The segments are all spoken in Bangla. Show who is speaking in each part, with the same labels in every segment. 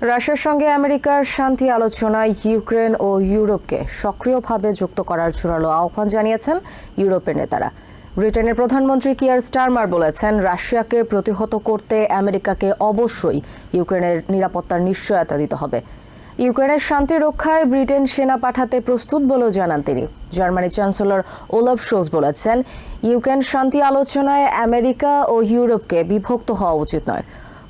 Speaker 1: রাশিয়ার সঙ্গে আমেরিকার শান্তি আলোচনায় ইউক্রেন ও ইউরোপকে সক্রিয়ভাবে যুক্ত করার জোরালো আহ্বান জানিয়েছেন ইউরোপের নেতারা। ব্রিটেনের প্রধানমন্ত্রী কিয়ার স্টারমার বলেছেন, রাশিয়াকে প্রতিহত করতে আমেরিকাকে অবশ্যই ইউক্রেনের নিরাপত্তার নিশ্চয়তা দিতে হবে। ইউক্রেনের শান্তি রক্ষায় ব্রিটেন সেনা পাঠাতে প্রস্তুত বলেও জানান তিনি। জার্মানি চ্যান্সেলর ওলাফ শোজ বলেছেন, ইউক্রেন শান্তি আলোচনায় আমেরিকা ও ইউরোপকে বিভক্ত হওয়া উচিত নয়।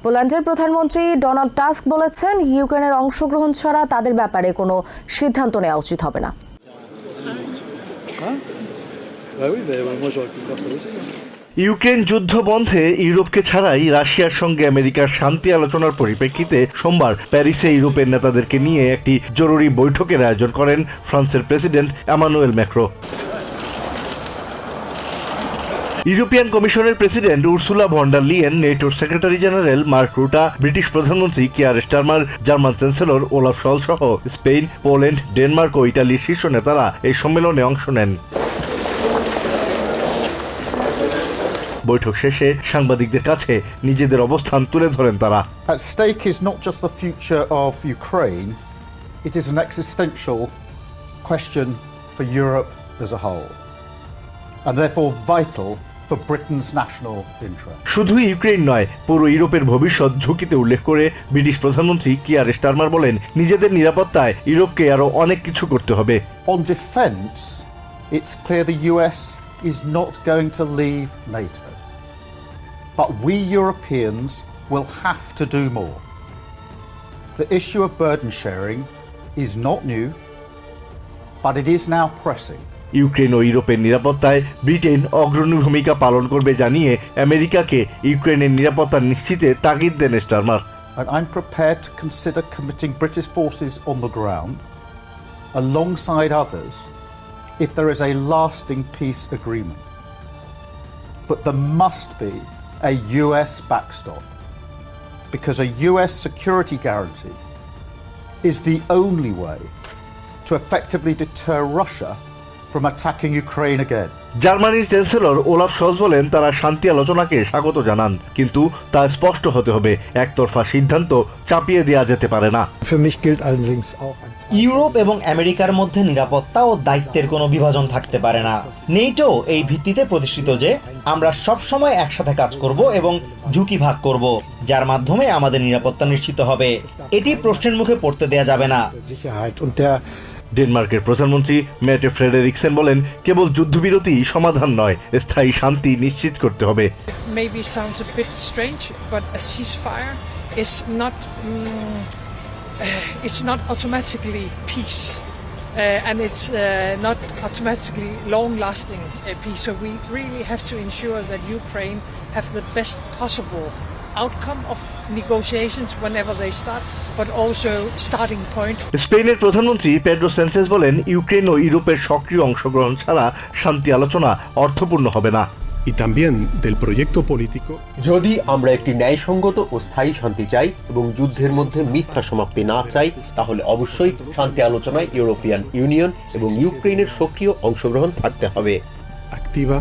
Speaker 1: পোল্যান্ডের প্রধানমন্ত্রী ডোনাল্ড টাস্ক বলেছেন, ইউক্রেনের অংশগ্রহণ ছাড়া তাদের ব্যাপারে কোনো সিদ্ধান্ত নেওয়া উচিত হবে না.
Speaker 2: ইউক্রেন যুদ্ধ বন্ধে ইউরোপকে ছাড়াই রাশিয়ার সঙ্গে আমেরিকার শান্তি আলোচনার পরিপ্রেক্ষিতে সোমবার প্যারিসে ইউরোপের নেতাদেরকে নিয়ে একটি জরুরি বৈঠকের আয়োজন করেন ফ্রান্সের প্রেসিডেন্ট এমানুয়েল ম্যাক্রো ইউরোপিয়ান কমিশনের president Ursula von der Leyen নেটোর secretary general Mark Rutte British প্রধানমন্ত্রী Keir Starmer German chancellor Olaf Scholz সহ স্পেন পোল্যান্ড ডেনমার্ক ও ইটালির শীর্ষ নেতারা এই সম্মেলনে অংশ নেন। বৈঠক শেষে সাংবাদিকদের কাছে নিজেদের অবস্থান তুলে ধরেন তারা।
Speaker 3: At stake is not just the future of Ukraine, it is an existential question for Europe as a and therefore vital for Britain's national interest.
Speaker 2: শুধু ইউক্রেন নয় পুরো ইউরোপের ভবিষ্যৎ ঝুঁকিতে উল্লেখ করে ব্রিটিশ প্রধানমন্ত্রী কিয়ার স্টারমার বলেন নিজেদের নিরাপত্তায় ইউরোপকে আরও অনেক কিছু করতে হবে
Speaker 3: On defence, it's clear the US is not going to leave NATO. But we Europeans will have to do more. The issue of burden sharing is not new, but it is now pressing.
Speaker 2: Ukraine ও ইউরোপের নিরাপত্তায় ব্রিটেন অগ্রণী ভূমিকা পালন করবে জানিয়ে আমেরিকাকে ইউক্রেনের নিরাপত্তা নিশ্চিতে তাগিদ দেন Starmer
Speaker 3: And I'm prepared to consider committing British forces on the ground alongside others if there is a lasting peace agreement. But there must be a US backstop because a US security guarantee is the only way to effectively deter Russia from attacking Ukraine again.
Speaker 2: জার্মানির চ্যান্সেলর ওলাফ সলজ বলেন তারা শান্তি আলোচনাকে স্বাগত জানান কিন্তু তা স্পষ্ট হতে হবে। একতরফা সিদ্ধান্ত চাপিয়ে দেওয়া যেতে পারে না।
Speaker 4: Für mich gilt allerdings auch ein
Speaker 5: Europe এবং আমেরিকার মধ্যে নিরাপত্তা ও দায়িত্বের কোনো বিভাজন থাকতে পারে না। নেটো এই ভিত্তিতে প্রতিষ্ঠিত যে আমরা সব সময় একসাথে কাজ করব এবং ঝুঁকি ভাগ করব যার মাধ্যমে আমাদের নিরাপত্তা নিশ্চিত হবে। এটি প্রশ্নের মুখে পড়তে দেয়া যাবে না।
Speaker 2: ডেনমার্কের প্রধানমন্ত্রী মেটে ফ্রেডেরিকসেন বলেন কেবল যুদ্ধবিরতি সমাধান নয় স্থায়ী শান্তি নিশ্চিত করতে হবে
Speaker 6: maybe sounds a bit strange, but a ceasefire is not mm, uh, it's not automatically peace, uh, and it's uh, not automatically long-lasting uh, peace. So we really have to ensure that Ukraine have the best possible outcome of negotiations whenever they start, but also starting point.
Speaker 2: স্পেনের প্রধানমন্ত্রী পেড্রো সেন্সেস বলেন ইউক্রেন ও ইউরোপের সক্রিয় অংশগ্রহণ ছাড়া শান্তি আলোচনা অর্থপূর্ণ হবে না।
Speaker 7: Y también del proyecto político
Speaker 8: যদি আমরা একটি ন্যায়সঙ্গত ও স্থায়ী শান্তি চাই এবং যুদ্ধের মধ্যে মিথ্যা সমাপ্তি না চাই তাহলে অবশ্যই শান্তি আলোচনায় ইউরোপিয়ান ইউনিয়ন এবং ইউক্রেনের সক্রিয় অংশগ্রহণ থাকতে হবে।
Speaker 7: Activa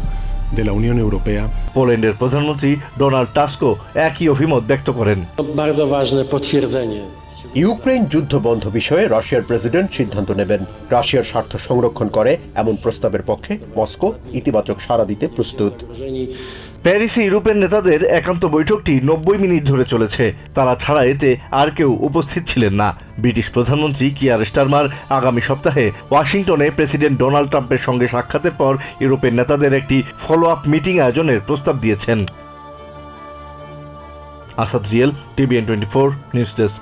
Speaker 7: de la Unión Europea.
Speaker 2: পোল্যান্ডের প্রধানমন্ত্রী ডোনাল্ড টাস্কো একই অভিমত ব্যক্ত করেন।
Speaker 8: ইউক্রেন যুদ্ধ বন্ধ বিষয়ে রাশিয়ার প্রেসিডেন্ট সিদ্ধান্ত নেবেন। রাশিয়ার স্বার্থ সংরক্ষণ করে এমন প্রস্তাবের পক্ষে মস্কো ইতিবাচক সাড়া দিতে প্রস্তুত।
Speaker 2: প্যারিসে ইউরোপের নেতাদের একান্ত বৈঠকটি নব্বই মিনিট ধরে চলেছে। তারা ছাড়া এতে আর কেউ উপস্থিত ছিলেন না। ব্রিটিশ প্রধানমন্ত্রী কিয়ার স্টারমার আগামী সপ্তাহে ওয়াশিংটনে প্রেসিডেন্ট ডোনাল্ড ট্রাম্পের সঙ্গে সাক্ষাতের পর ইউরোপের নেতাদের একটি ফলো আপ মিটিং আয়োজনের প্রস্তাব দিয়েছেন। Asad real, TVN twenty four, news desk.